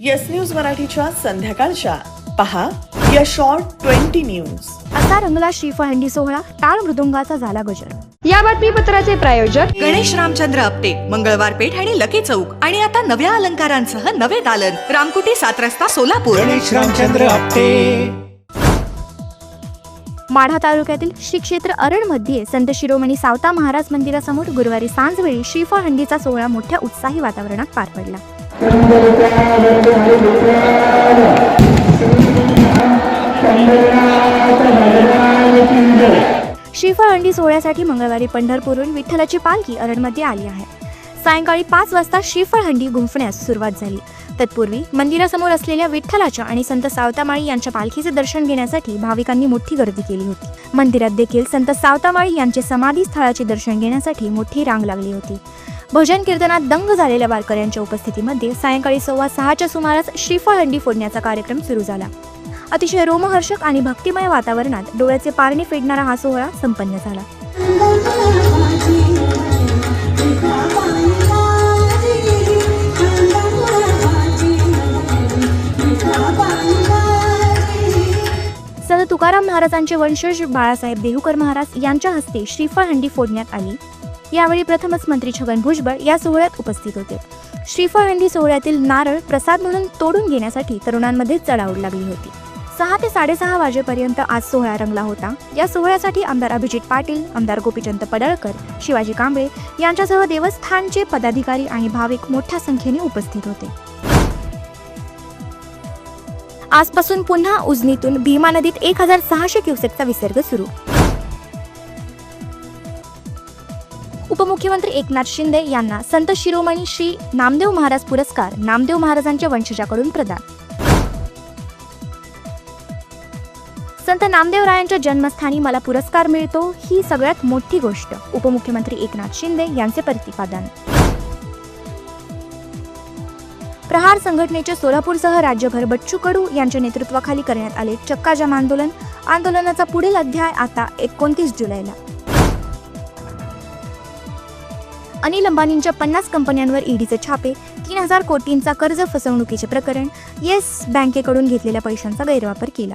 Yes News मराठीच्या संध्याकाळच्या. पहा या शॉर्ट ट्वेंटी न्यूज असा रंगला श्रीफळंडी सोहळा टाळ मृदुंगाचा झाला गजर. या बातमीपत्राचे प्रायोजक गणेश रामचंद्र आपटे मंगळवार पेठ आणि लकी चौक. आणि आता नव्या अलंकारांसह नवे दालन. रामकुटी सात रस्ता सोलापूर. गणेश रामचंद्र आपटे. माढा तालुक्यातील श्री क्षेत्र अरणमध्ये संत शिरोमणी सावता महाराज मंदिरासमोर गुरुवारी सांजवेळी श्रीफळ हंडीचा सोहळा मोठ्या उत्साही वातावरणात पार पडला. श्रीफळ अंडी सोहळ्यासाठी मंगळवारी पंढरपूरहून विठ्ठलाची पालखी अरणमध्ये आली आहे. सायंकाळी पाच वाजता श्रीफळ हंडी गुंफण्यास सुरुवात झाली. तत्पूर्वी मंदिरासमोर असलेल्या विठ्ठलाच्या आणि संत सावतामाळी यांच्या पालखीचे दर्शन घेण्यासाठी भाविकांनी मोठी गर्दी केली होती. मंदिरात देखील संत सावतामाळी यांचे समाधी स्थळाचे दर्शन घेण्यासाठी मोठी रांग लागली होती. भजन कीर्तनात दंग झालेल्या वारकऱ्यांच्या उपस्थितीमध्ये सायंकाळी सव्वा सहाच्या सुमारास श्रीफळ हंडी फोडण्याचा कार्यक्रम सुरू झाला. अतिशय रोमहर्षक आणि भक्तिमय वातावरणात डोळ्याचे पारणे फेडणारा हा सोहळा संपन्न झाला. तुकाराम महाराजांचे वंशज बाळासाहेब देहूकर महाराज यांच्या हस्ते श्रीफळ हंडी फोडण्यात आली. यावेळी प्रथमच मंत्री छगन भुजबळ या सोहळ्यात उपस्थित होते. श्रीफळ हंडी सोहळ्यातील नारळ प्रसाद म्हणून तोडून घेण्यासाठी तरुणांमध्ये चढाओढ लागली होती. सहा ते साडेसहा वाजेपर्यंत आज सोहळा रंगला होता. या सोहळ्यासाठी आमदार अभिजित पाटील आमदार गोपीचंद पडळकर शिवाजी कांबळे यांच्यासह देवस्थानचे पदाधिकारी आणि भाविक मोठ्या संख्येने उपस्थित होते. आजपासून पुन्हा उजनीतून भीमा नदीत एक हजार सहाशे क्युसेकचा विसर्ग सुरू. उपमुख्यमंत्री एकनाथ शिंदे यांना संत शिरोमणी श्री नामदेव महाराज पुरस्कार नामदेव महाराजांच्या वंशजाकडून प्रदान. संत नामदेवरायांच्या जन्मस्थानी मला पुरस्कार मिळतो ही सगळ्यात मोठी गोष्ट उपमुख्यमंत्री एकनाथ शिंदे यांचे प्रतिपादन. प्रहार संघटनेच्या सोलापूरसह राज्यभर बच्चू कडू यांच्या नेतृत्वाखाली करण्यात आले चक्का जाम आंदोलन. आंदोलनाचा पुढील अध्याय आता एकोणतीस जुलैला. अनिल अंबानींच्या पन्नास कंपन्यांवर ईडीचे छापे तीन हजार कोटींचा कर्ज फसवणुकीचे प्रकरण येस बँकेकडून घेतलेल्या पैशांचा गैरवापर केला.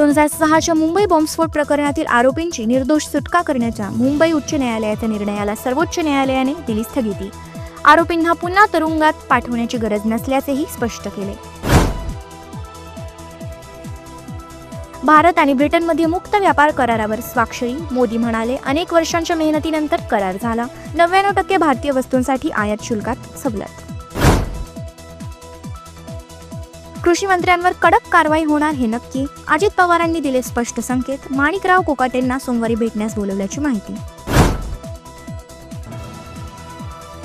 दोन हजार सहाच्या मुंबई बॉम्बस्फोट प्रकरणातील आरोपींची निर्दोष सुटका करण्याच्या मुंबई उच्च न्यायालयाच्या निर्णयाला सर्वोच्च न्यायालयाने दिली स्थगिती. आरोपींना पुन्हा तुरुंगात पाठवण्याची गरज नसल्याचेही स्पष्ट केले. भारत आणि ब्रिटनमध्ये मुक्त व्यापार करारावर स्वाक्षरी मोदी म्हणाले अनेक वर्षांच्या मेहनतीनंतर करार झाला. नव्याण्णव टक्के भारतीय वस्तूंसाठी आयात शुल्कात सवलत. कृषी मंत्र्यांवर कडक कारवाई होणार हे नक्की अजित पवारांनी दिले स्पष्ट संकेत. माणिकराव कोकाटेंना सोमवारी भेटण्यास बोलवल्याची माहिती.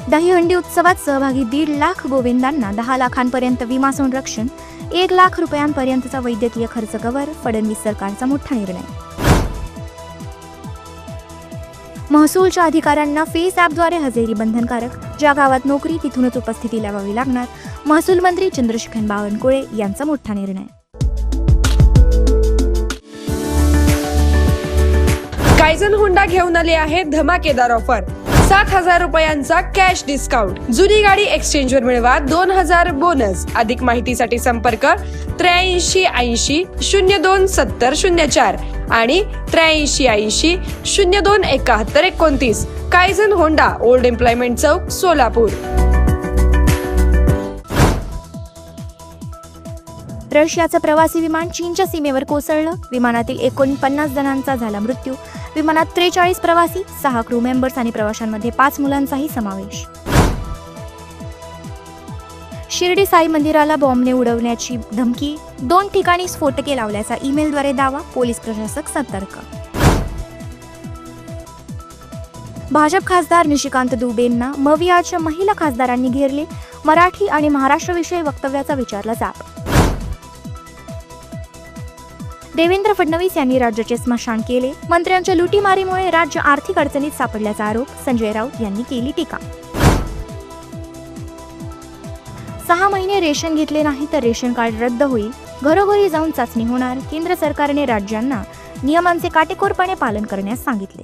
दहीहंडी उत्सवात सहभागी दीड लाख गोविंदांना दहा लाखांपर्यंत विमा संरक्षण एक लाख रुपयांपर्यंतचा वैद्यकीय खर्च कव्हर फडणवीस सरकारचा मोठा निर्णय. महसूलच्या अधिकाऱ्यांना फेस ॲपद्वारे हजेरी बंधनकारक ज्या गावात नोकरी तिथूनच उपस्थिती लावावी लागणार महसूल मंत्री चंद्रशेखर बावनकुळे यांचा मोठा निर्णय. कायझन हुंडा घेऊन आले आहे धमाकेदार ऑफर. सात हजार रुपयांचा कॅश डिस्काउंट. जुनी गाडी एक्सचेंजवर मिळवा दोन हजार बोनस. अधिक माहितीसाठी संपर्क त्र्याऐंशी ऐंशी शून्य दोन सत्तर शून्य चार आणि त्र्याऐंशी ऐंशी शून्य दोन एकाहत्तर एकोणतीस. कायझन होंडा ओल्ड एम्प्लॉयमेंट चौक सोलापूर. रशियाचं प्रवासी विमान चीनच्या सीमेवर कोसळलं. विमानातील एकोणपन्नास जणांचा झाला मृत्यू. विमानात त्रेचाळीस प्रवासी सहा क्रू मेंबर्स आणि प्रवाशांमध्ये पाच मुलांचाही समावेश. शिर्डी साई मंदिराला बॉम्बने उडवण्याची धमकी. दोन ठिकाणी स्फोटके लावल्याचा ईमेलद्वारे दावा. पोलीस प्रशासक सतर्क. भाजप खासदार निशिकांत दुबेंना मवियाच्या महिला खासदारांनी घेरले. मराठी आणि महाराष्ट्रविषयी वक्तव्याचा विचारला जात देवेंद्र फडणवीस यांनी राज्याचे स्मशान केले. मंत्र्यांच्या लुटीमारीमुळे राज्य आर्थिक अडचणीत सापडल्याचा आरोप संजय राऊत यांनी केली टीका. सहा महिने रेशन घेतले नाही तर रेशन कार्ड रद्द होईल. घरोघरी जाऊन चाचणी होणार. केंद्र सरकारने राज्यांना नियमांचे काटेकोरपणे पालन करण्यास सांगितले.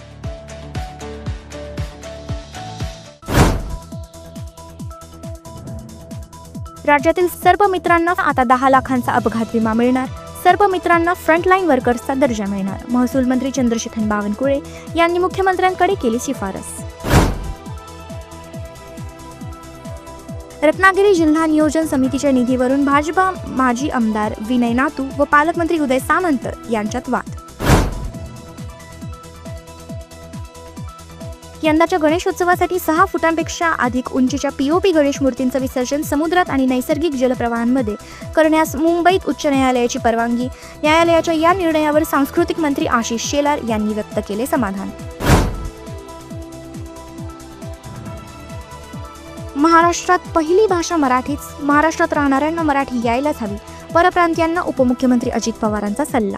राज्यातील सर्व मित्रांना आता दहा लाखांचा अपघात विमा मिळणार. सर्व मित्रांना फ्रंटलाईन वर्कर्सचा दर्जा मिळणार. महसूल मंत्री चंद्रशेखर बावनकुळे यांनी मुख्यमंत्र्यांकडे केली शिफारस. रत्नागिरी जिल्हा नियोजन समितीच्या निधीवरून भाजपा माजी आमदार विनय नातू व पालकमंत्री उदय सामंत यांच्यात वाद यंदाच्या गणेशोत्सवासाठी सहा फुटांपेक्षा अधिक उंचीच्या पीओपी गणेश मूर्तींचं विसर्जन समुद्रात आणि नैसर्गिक जलप्रवाहांमध्ये करण्यास मुंबईत उच्च न्यायालयाची परवानगी. न्यायालयाच्या या निर्णयावर सांस्कृतिक मंत्री आशिष शेलार यांनी व्यक्त केले समाधान. महाराष्ट्रात पहिली भाषा मराठीच. महाराष्ट्रात राहणाऱ्यांना मराठी यायलाच हवी. परप्रांतीयांना उपमुख्यमंत्री अजित पवारांचा सल्ला.